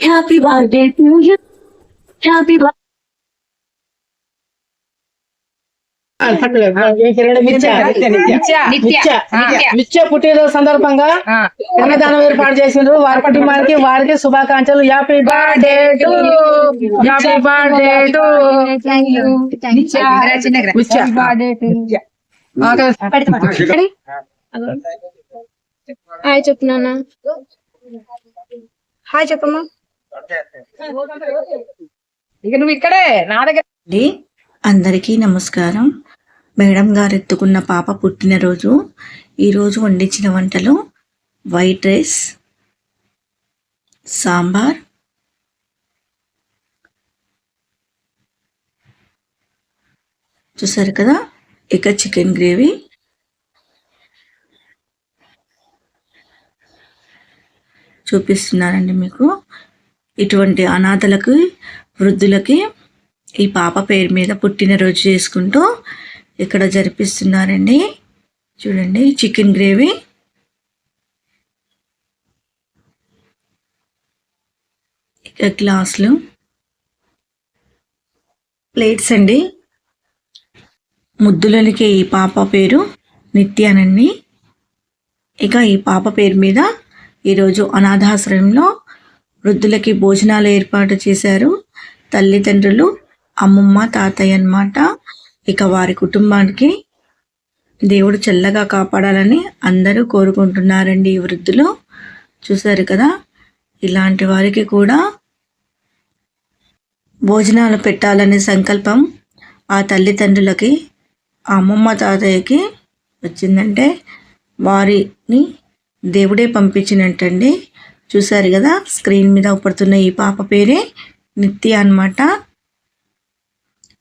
Happy birthday to you. Happy birthday. నిత్య నిత్య నిత్య పుట్టినరోజు సందర్భంగా అన్నదానం ఏర్పాటు చేసిండ్రు. వారి కుటుంబానికి వారికి శుభాకాంక్షలు. Happy birthday to happy birthday to hi చెప్పు నాన్న. హాయ్ చెప్పమ్మా. ఇక నువ్వు ఇక్కడే నా దగ్గర అందరికీ నమస్కారం. మేడం గారు ఎత్తుకున్న పాప పుట్టినరోజు ఈరోజు వండించిన వంటలు వైట్ రైస్ సాంబార్ చూసారు కదా ఇక చికెన్ గ్రేవీ. చూపిస్తున్నానండి మీకు. ఇటువంటి అనాథలకి వృద్ధులకి ఈ పాప పేరు మీద పుట్టినరోజు చేసుకుంటూ ఇక్కడ జరిపిస్తున్నారండి. చూడండి చికెన్ గ్రేవీ. ఇక గ్లాసులు. ప్లేట్స్ అండి. ముద్దులకి ఈ పాప పేరు నిత్యానండి ఇక ఈ పాప పేరు మీద ఈరోజు అనాథాశ్రయంలో వృద్ధులకి భోజనాలు ఏర్పాటు చేశారు. తల్లిదండ్రులు అమ్మమ్మ తాతయ్య అన్నమాట. ఇక వారి కుటుంబానికి దేవుడు చల్లగా కాపాడాలని అందరూ కోరుకుంటున్నారండి ఈ వృద్ధులు. చూశారు కదా? ఇలాంటి వారికి కూడా భోజనాలు పెట్టాలనే సంకల్పం ఆ తల్లిదండ్రులకి ఆ అమ్మమ్మ తాతయ్యకి వచ్చిందంటే వారిని దేవుడే పంపించినట్టండి. చూశారు కదా? స్క్రీన్ మీద పడుతున్న ఈ పాప పేరే నిత్య అన్నమాట.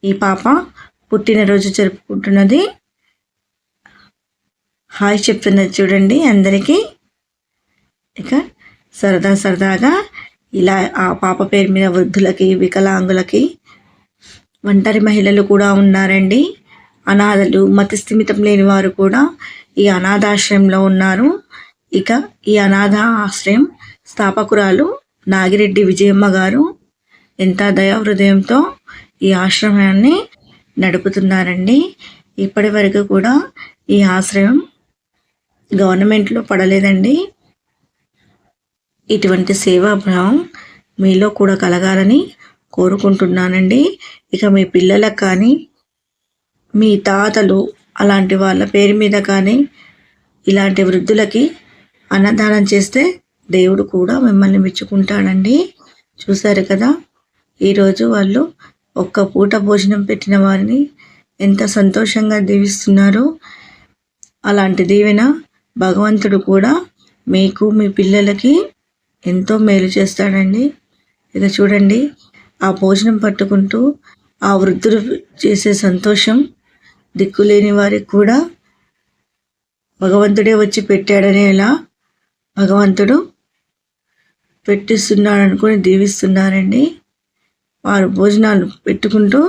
ఈ పాప పుట్టినరోజు జరుపుకుంటున్నది. హాయ్ చెప్తున్నది చూడండి అందరికీ. ఇక సరదా సరదాగా ఇలా ఆ పాప పేరు మీద వృద్ధులకి వికలాంగులకి ఒంటరి మహిళలు కూడా ఉన్నారండి. అనాథలు మతి స్థిమితం లేని వారు కూడా ఈ అనాథాశ్రయంలో ఉన్నారు. ఇక ఈ అనాథ ఆశ్రయం స్థాపకురాలు నాగిరెడ్డి విజయమ్మ గారు ఎంత దయా హృదయంతో ఈ ఆశ్రమాన్ని నడుపుతున్నారండి. ఇప్పటి వరకు కూడా ఈ ఆశ్రయం గవర్నమెంట్లో పడలేదండి. ఇటువంటి సేవాభావం మీలో కూడా కలగాలని కోరుకుంటున్నానండి. ఇక మీ పిల్లలకు కానీ మీ తాతలు అలాంటి వాళ్ళ పేరు మీద కానీ ఇలాంటి వృద్ధులకి అన్నదానం చేస్తే దేవుడు కూడా మిమ్మల్ని మెచ్చుకుంటాడండి. చూశారు కదా? ఈరోజు వాళ్ళు ఒక్క పూట భోజనం పెట్టిన వారిని ఎంత సంతోషంగా దీవిస్తున్నారో. అలాంటి దీవెన భగవంతుడు కూడా మీకు మీ పిల్లలకి ఎంతో మేలు చేస్తాడండి. ఇక చూడండి ఆ భోజనం పట్టుకుంటూ ఆ వృద్ధులు చేసే సంతోషం దిక్కులేని వారికి కూడా భగవంతుడే వచ్చి పెట్టాడనేలా భగవంతుడు పెట్టిస్తున్నాడు అనుకుని దీవిస్తున్నారండి. వారు భోజనాలు పెట్టుకుంటూ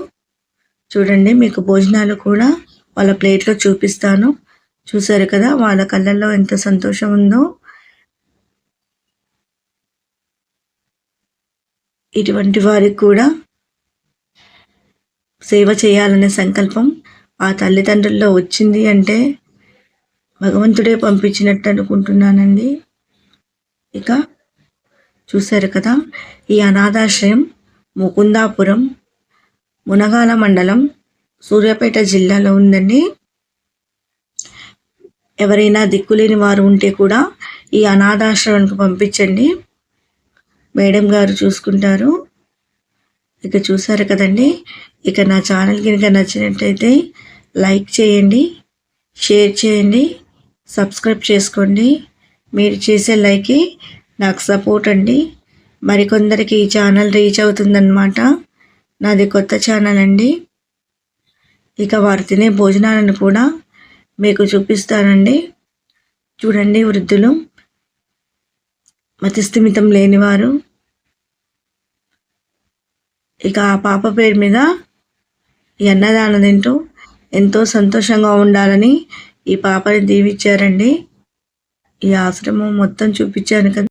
చూడండి మీకు భోజనాలు కూడా వాళ్ళ ప్లేట్లో చూపిస్తాను. చూసారు కదా వాళ్ళ కళ్ళల్లో ఎంత సంతోషం ఉందో. ఇటువంటి వారికి కూడా సేవ చేయాలనే సంకల్పం ఆ తల్లిదండ్రుల్లో వచ్చింది అంటే భగవంతుడే పంపించినట్టు అనుకుంటున్నానండి. ఇక చూశారు కదా? ఈ అనాథాశ్రయం ముకుందాపురం మునగాల మండలం సూర్యాపేట జిల్లాలో ఉందండి. ఎవరైనా దిక్కులేని వారు ఉంటే కూడా ఈ అనాథాశ్రమానికి పంపించండి. మేడం గారు చూసుకుంటారు. ఇక చూసారు కదండి? ఇక నా ఛానల్ కనుక నచ్చినట్టయితే లైక్ చేయండి షేర్ చేయండి సబ్స్క్రైబ్ చేసుకోండి. మీరు చేసే లైక్కి నాకు సపోర్ట్ అండి. మరికొందరికి ఈ ఛానల్ రీచ్ అవుతుందన్నమాట. నాది కొత్త ఛానల్ అండి. ఇక వారు తినే భోజనాలను కూడా మీకు చూపిస్తానండి. చూడండి వృద్ధులు. మతిస్థిమితం లేనివారు ఇక ఆ పాప పేరు మీద ఈ అన్నదానం తింటూ ఎంతో సంతోషంగా ఉండాలని ఈ పాపని దీవిచ్చారండి ఈ ఆశ్రమం మొత్తం చూపించాను కదా.